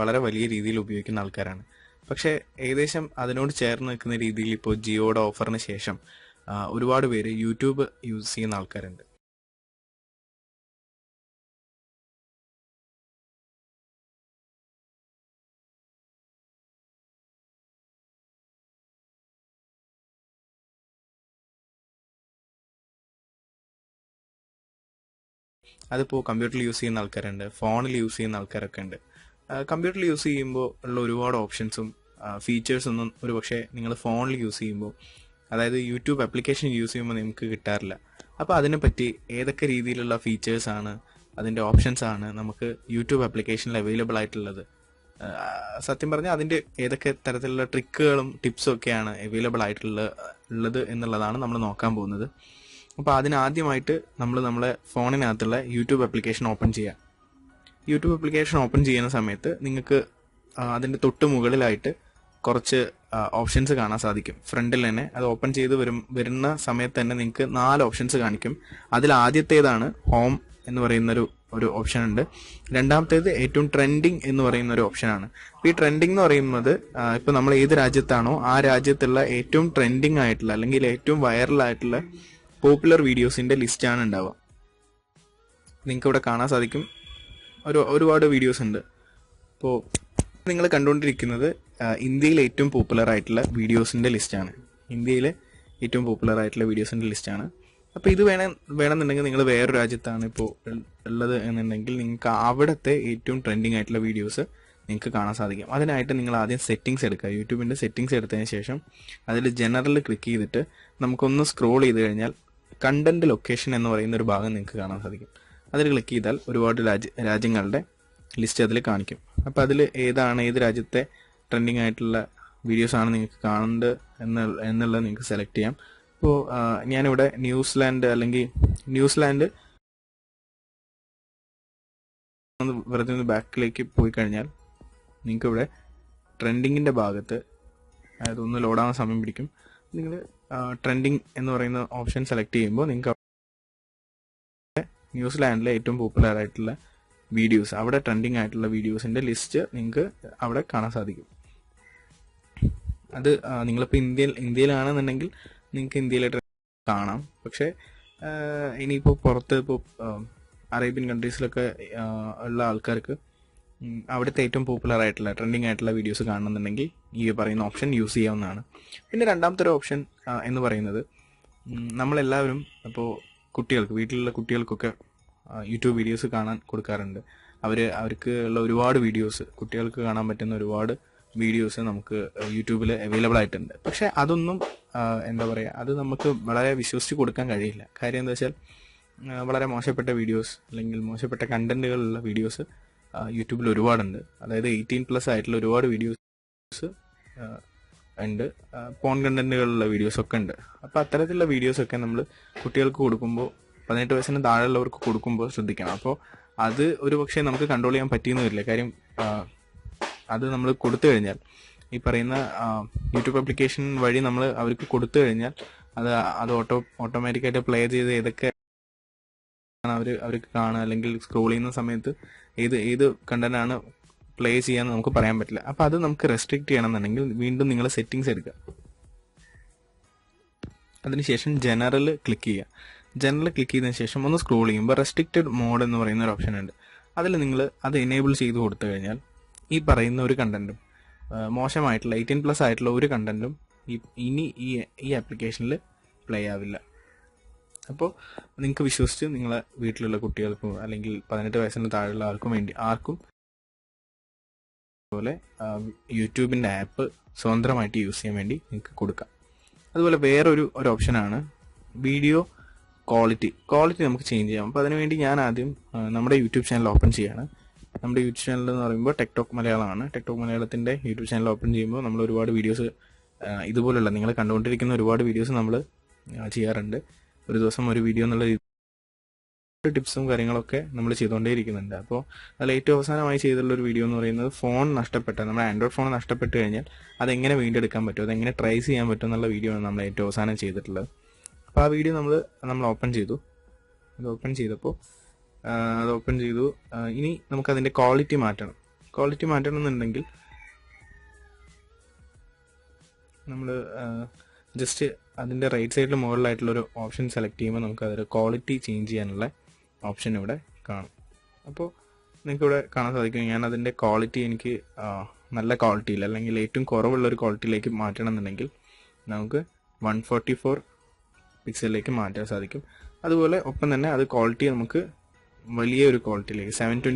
വളരെ വലിയ രീതിയിൽ ഉപയോഗിക്കുന്ന ആൾക്കാരാണ്. പക്ഷേ ഏകദേശം അതിനോട് ചേർന്ന് നിൽക്കുന്ന രീതിയിൽ ഇപ്പോൾ ജിയോയുടെ ഓഫറിന് ശേഷം ഒരുപാട് പേര് യൂട്യൂബ് യൂസ് ചെയ്യുന്ന ആൾക്കാരുണ്ട്. അതിപ്പോൾ കമ്പ്യൂട്ടറിൽ യൂസ് ചെയ്യുന്ന ആൾക്കാരുണ്ട് ഫോണിൽ യൂസ് ചെയ്യുന്ന ആൾക്കാരൊക്കെ ഉണ്ട്. കമ്പ്യൂട്ടറിൽ യൂസ് ചെയ്യുമ്പോൾ ഉള്ള ഒരുപാട് ഓപ്ഷൻസും ഫീച്ചേഴ്സ് ഒന്നും ഒരു പക്ഷേ നിങ്ങൾ ഫോണിൽ യൂസ് ചെയ്യുമ്പോൾ അതായത് യൂട്യൂബ് ആപ്ലിക്കേഷൻ യൂസ് ചെയ്യുമ്പോൾ നിങ്ങൾക്ക് കിട്ടാറില്ല. അപ്പോൾ അതിനെപ്പറ്റി ഏതൊക്കെ രീതിയിലുള്ള ഫീച്ചേഴ്സ് ആണ് അതിന്റെ ഓപ്ഷൻസ് ആണ് നമുക്ക് യൂട്യൂബ് ആപ്ലിക്കേഷനിൽ അവൈലബിൾ ആയിട്ടുള്ളത്? സത്യം പറഞ്ഞാൽ അതിന്റെ ഏതൊക്കെ തരത്തിലുള്ള ട്രിക്കുകളും ടിപ്സും ഒക്കെയാണ് അവൈലബിൾ ആയിട്ടുള്ള ഉള്ളത് എന്നുള്ളതാണ് നമ്മൾ നോക്കാൻ പോകുന്നത്. അപ്പോൾ അതിനാദ്യമായിട്ട് നമ്മൾ നമ്മളെ ഫോണിനകത്തുള്ള യൂട്യൂബ് ആപ്ലിക്കേഷൻ ഓപ്പൺ ചെയ്യുക യൂട്യൂബ് അപ്ലിക്കേഷൻ ഓപ്പൺ ചെയ്യുന്ന സമയത്ത് നിങ്ങൾക്ക് അതിന്റെ തൊട്ട് മുകളിലായിട്ട് കുറച്ച് ഓപ്ഷൻസ് കാണാൻ സാധിക്കും. ഫ്രണ്ടിൽ തന്നെ അത് ഓപ്പൺ ചെയ്ത് വരും വരുന്ന സമയത്ത് തന്നെ നിങ്ങൾക്ക് നാല് ഓപ്ഷൻസ് കാണിക്കും. അതിൽ ആദ്യത്തേതാണ് ഹോം എന്ന് പറയുന്നൊരു ഒരു ഓപ്ഷൻ ഉണ്ട്. രണ്ടാമത്തേത് ഏറ്റവും ട്രെൻഡിങ് എന്ന് പറയുന്ന ഒരു ഓപ്ഷനാണ് അപ്പോൾ ഈ ട്രെൻഡിങ് എന്ന് പറയുന്നത് ഇപ്പോൾ നമ്മൾ ഏത് രാജ്യത്താണോ ആ രാജ്യത്തുള്ള ഏറ്റവും ട്രെൻഡിങ് ആയിട്ടുള്ള അല്ലെങ്കിൽ ഏറ്റവും വൈറൽ ആയിട്ടുള്ള പോപ്പുലർ വീഡിയോസിന്റെ ലിസ്റ്റാണ് ഉണ്ടാവുക. നിങ്ങൾക്ക് ഇവിടെ കാണാൻ സാധിക്കും. ഒരു ഒരുപാട് വീഡിയോസ് ഉണ്ട്. അപ്പോൾ നിങ്ങൾ കണ്ടുകൊണ്ടിരിക്കുന്നത് ഇന്ത്യയിൽ ഏറ്റവും പോപ്പുലർ ആയിട്ടുള്ള വീഡിയോസിന്റെ ലിസ്റ്റാണ് ഇന്ത്യയിൽ ഏറ്റവും പോപ്പുലർ ആയിട്ടുള്ള വീഡിയോസിന്റെ ലിസ്റ്റാണ് അപ്പോൾ ഇത് വേണം വേണമെന്നുണ്ടെങ്കിൽ നിങ്ങൾ വേറൊരു രാജ്യത്താണ് ഇപ്പോൾ ഉള്ളത് എന്നുണ്ടെങ്കിൽ നിങ്ങൾക്ക് അവിടുത്തെ ഏറ്റവും ട്രെൻഡിങ് ആയിട്ടുള്ള വീഡിയോസ് നിങ്ങൾക്ക് കാണാൻ സാധിക്കും. അതിനായിട്ട് നിങ്ങൾ ആദ്യം സെറ്റിങ്സ് എടുക്കുക. യൂട്യൂബിന്റെ സെറ്റിങ്സ് എടുത്തതിന് ശേഷം അതിൽ ജനറൽ ക്ലിക്ക് ചെയ്തിട്ട് നമുക്കൊന്ന് സ്ക്രോൾ ചെയ്ത് കഴിഞ്ഞാൽ കണ്ടന്റ് ലൊക്കേഷൻ എന്ന് പറയുന്ന ഒരു ഭാഗം നിങ്ങൾക്ക് കാണാൻ സാധിക്കും. അതിൽ ക്ലിക്ക് ചെയ്താൽ ഒരുപാട് രാജ്യ രാജ്യങ്ങളുടെ ലിസ്റ്റ് അതിൽ കാണിക്കും. അപ്പോൾ അതിൽ ഏതാണ് ഏത് രാജ്യത്തെ ട്രെൻഡിങ് ആയിട്ടുള്ള വീഡിയോസ് ആണ് നിങ്ങൾക്ക് കാണേണ്ടത് എന്ന് എന്നുള്ളത് നിങ്ങൾക്ക് സെലക്ട് ചെയ്യാം. ഇപ്പോൾ ഞാനിവിടെ ന്യൂസിലാൻഡ് അല്ലെങ്കിൽ ന്യൂസിലാൻഡ് വെറുതെ ഒന്ന് ബാക്കിലേക്ക് പോയി കഴിഞ്ഞാൽ നിങ്ങൾക്ക് ഇവിടെ ട്രെൻഡിങ്ങിന്റെ ഭാഗത്ത് അതായത് ഒന്ന് ലോഡാവുന്ന സമയം പിടിക്കും. നിങ്ങൾ ട്രെൻഡിങ് എന്ന് പറയുന്ന ഓപ്ഷൻ സെലക്ട് ചെയ്യുമ്പോൾ നിങ്ങൾക്ക് ന്യൂസിലാൻഡിലെ ഏറ്റവും പോപ്പുലർ ആയിട്ടുള്ള വീഡിയോസ് അവിടെ ട്രെൻഡിങ് ആയിട്ടുള്ള വീഡിയോസിന്റെ ലിസ്റ്റ് നിങ്ങൾക്ക് അവിടെ കാണാൻ സാധിക്കും. അത് നിങ്ങളിപ്പോൾ ഇന്ത്യയിൽ ഇന്ത്യയിലാണെന്നുണ്ടെങ്കിൽ നിങ്ങൾക്ക് ഇന്ത്യയിലെ ട്രെൻഡ് കാണാം. പക്ഷേ ഇനിയിപ്പോൾ പുറത്ത് ഇപ്പോൾ അറേബ്യൻ കൺട്രീസിലൊക്കെ ഉള്ള ആൾക്കാർക്ക് അവിടുത്തെ ഏറ്റവും പോപ്പുലർ ആയിട്ടുള്ള ട്രെൻഡിങ് ആയിട്ടുള്ള വീഡിയോസ് കാണണമെന്നുണ്ടെങ്കിൽ ഈ പറയുന്ന ഓപ്ഷൻ യൂസ് ചെയ്യാവുന്നതാണ്. പിന്നെ രണ്ടാമത്തെ ഒരു ഓപ്ഷൻ എന്ന് പറയുന്നത് നമ്മളെല്ലാവരും ഇപ്പോൾ കുട്ടികൾക്ക് വീട്ടിലുള്ള കുട്ടികൾക്കൊക്കെ യൂട്യൂബ് വീഡിയോസ് കാണാൻ കൊടുക്കാറുണ്ട്. അവർ അവർക്ക് ഉള്ള ഒരുപാട് വീഡിയോസ് കുട്ടികൾക്ക് കാണാൻ പറ്റുന്ന ഒരുപാട് വീഡിയോസ് നമുക്ക് യൂട്യൂബിൽ അവൈലബിൾ ആയിട്ടുണ്ട്. പക്ഷേ അതൊന്നും എന്താ പറയുക അത് നമുക്ക് വളരെ വിശ്വസിച്ച് കൊടുക്കാൻ കഴിയില്ല. കാര്യം എന്താ വെച്ചാൽ വളരെ മോശപ്പെട്ട വീഡിയോസ് അല്ലെങ്കിൽ മോശപ്പെട്ട കണ്ടന്റുകളുള്ള വീഡിയോസ് യൂട്യൂബിൽ ഒരുപാടുണ്ട്. അതായത് എയ്റ്റീൻ പ്ലസ് ആയിട്ടുള്ള ഒരുപാട് വീഡിയോസ് ഉണ്ട്. പോൺ കണ്ടന്റുകളുള്ള വീഡിയോസ് ഒക്കെ ഉണ്ട്. അപ്പൊ അത്തരത്തിലുള്ള വീഡിയോസ് ഒക്കെ നമ്മൾ കുട്ടികൾക്ക് കൊടുക്കുമ്പോൾ പതിനെട്ട് വയസ്സിന് താഴെയുള്ളവർക്ക് കൊടുക്കുമ്പോൾ ശ്രദ്ധിക്കണം. അപ്പോൾ അത് ഒരു പക്ഷേ നമുക്ക് കൺട്രോൾ ചെയ്യാൻ പറ്റിയെന്ന് വരില്ല കാര്യം അത് നമ്മൾ കൊടുത്തു കഴിഞ്ഞാൽ ഈ പറയുന്ന യൂട്യൂബ് ആപ്ലിക്കേഷൻ വഴി നമ്മൾ അവർക്ക് കൊടുത്തു കഴിഞ്ഞാൽ അത് അത് ഓട്ടോ ഓട്ടോമാറ്റിക്കായിട്ട് പ്ലേ ചെയ്ത് ഏതൊക്കെ അവർ അവർക്ക് കാണുക അല്ലെങ്കിൽ സ്ക്രോൾ ചെയ്യുന്ന സമയത്ത് ഏത് ഏത് കണ്ടന്റ് ആണ് പ്ലേ ചെയ്യാന്ന് നമുക്ക് പറയാൻ പറ്റില്ല. അപ്പൊ അത് നമുക്ക് റെസ്ട്രിക്ട് ചെയ്യണമെന്നുണ്ടെങ്കിൽ വീണ്ടും നിങ്ങൾ സെറ്റിങ്സ് എടുക്കുക. അതിനുശേഷം ജനറൽ ക്ലിക്ക് ചെയ്യുക. ജനറൽ ക്ലിക്ക് ചെയ്തതിനു ശേഷം ഒന്ന് സ്ക്രോൾ ചെയ്യുമ്പോൾ റെസ്ട്രിക്റ്റഡ് മോഡ് എന്ന് പറയുന്ന ഒരു ഓപ്ഷൻ ഉണ്ട്. അതിൽ നിങ്ങൾ അത് എനേബിൾ ചെയ്ത് കൊടുത്തു കഴിഞ്ഞാൽ ഈ പറയുന്ന ഒരു കണ്ടന്റും മോശമായിട്ടുള്ള എയ്റ്റീൻ പ്ലസ് ആയിട്ടുള്ള ഒരു കണ്ടന്റും ഇനി ഈ ഈ ആപ്ലിക്കേഷനിൽ പ്ലേ ആവില്ല. അപ്പോൾ നിങ്ങൾക്ക് വിശ്വസിച്ച് നിങ്ങളെ വീട്ടിലുള്ള കുട്ടികൾക്കും അല്ലെങ്കിൽ പതിനെട്ട് വയസ്സിന് താഴെയുള്ള ആർക്കും വേണ്ടി ആർക്കും അതുപോലെ യൂട്യൂബിന്റെ ആപ്പ് സ്വതന്ത്രമായിട്ട് യൂസ് ചെയ്യാൻ വേണ്ടി നിങ്ങൾക്ക് കൊടുക്കാം. അതുപോലെ വേറൊരു ഒരു ഓപ്ഷനാണ് വീഡിയോ ക്വാളിറ്റി ക്വാളിറ്റി നമുക്ക് ചേഞ്ച് ചെയ്യാം. അപ്പോൾ അതിനുവേണ്ടി ഞാൻ ആദ്യം നമ്മുടെ യൂട്യൂബ് ചാനൽ ഓപ്പൺ ചെയ്യാണ്. നമ്മുടെ യൂട്യൂബ് ചാനൽ എന്ന് പറയുമ്പോൾ ടെക്ടോക്ക് മലയാളമാണ്. ടെക്ടോക്ക് മലയാളത്തിന്റെ യൂട്യൂബ് ചാനൽ ഓപ്പൺ ചെയ്യുമ്പോൾ നമ്മൾ ഒരുപാട് വീഡിയോസ് ഇതുപോലുള്ള നിങ്ങൾ കണ്ടുകൊണ്ടിരിക്കുന്ന ഒരുപാട് വീഡിയോസ് നമ്മൾ ചെയ്യാറുണ്ട്. ഒരു ദിവസം ഒരു വീഡിയോ എന്നുള്ള ടിപ്സും കാര്യങ്ങളൊക്കെ നമ്മൾ ചെയ്തുകൊണ്ടേയിരിക്കുന്നുണ്ട് അപ്പോൾ അതിൽ ഏറ്റവും അവസാനമായി ചെയ്തിട്ടുള്ള ഒരു വീഡിയോ എന്ന് പറയുന്നത് ഫോൺ നഷ്ടപ്പെട്ട നമ്മുടെ ആൻഡ്രോയിഡ് ഫോൺ നഷ്ടപ്പെട്ട് കഴിഞ്ഞാൽ അതെങ്ങനെ വീണ്ടെടുക്കാൻ പറ്റും? അതെങ്ങനെ ട്രൈസ് ചെയ്യാൻ പറ്റും എന്നുള്ള വീഡിയോ ആണ് നമ്മൾ ഏറ്റവും അവസാനം ചെയ്തിട്ടുള്ളത്. അപ്പോൾ ആ വീഡിയോ നമ്മൾ നമ്മൾ ഓപ്പൺ ചെയ്തു. അത് ഓപ്പൺ ചെയ്തപ്പോൾ അത് ഓപ്പൺ ചെയ്തു. ഇനി നമുക്ക് അതിന്റെ ക്വാളിറ്റി മാറ്റണം. ക്വാളിറ്റി മാറ്റണം എന്നുണ്ടെങ്കിൽ നമ്മൾ ജസ്റ്റ് അതിന്റെ റൈറ്റ് സൈഡിൽ മുകളിലായിട്ടുള്ള ഒരു ഓപ്ഷൻ സെലക്ട് ചെയ്യുമ്പോൾ നമുക്ക് അതൊരു ക്വാളിറ്റി ചേഞ്ച് ചെയ്യാനുള്ള ഓപ്ഷൻ ഇവിടെ കാണും. അപ്പോൾ നിങ്ങൾക്ക് ഇവിടെ കാണാൻ സാധിക്കും. ഞാൻ അതിന്റെ ക്വാളിറ്റി എനിക്ക് നല്ല ക്വാളിറ്റിയിൽ അല്ലെങ്കിൽ ഏറ്റവും കുറവുള്ള ഒരു ക്വാളിറ്റിയിലേക്ക് മാറ്റണം എന്നുണ്ടെങ്കിൽ നമുക്ക് വൺ ഫോർട്ടി ഫോർ പിക്സലിലേക്ക് മാറ്റാൻ സാധിക്കും. അതുപോലെ ഒപ്പം തന്നെ അത് ക്വാളിറ്റി നമുക്ക് വലിയൊരു ക്വാളിറ്റിയിലേക്ക് സെവൻ ട്വന്റി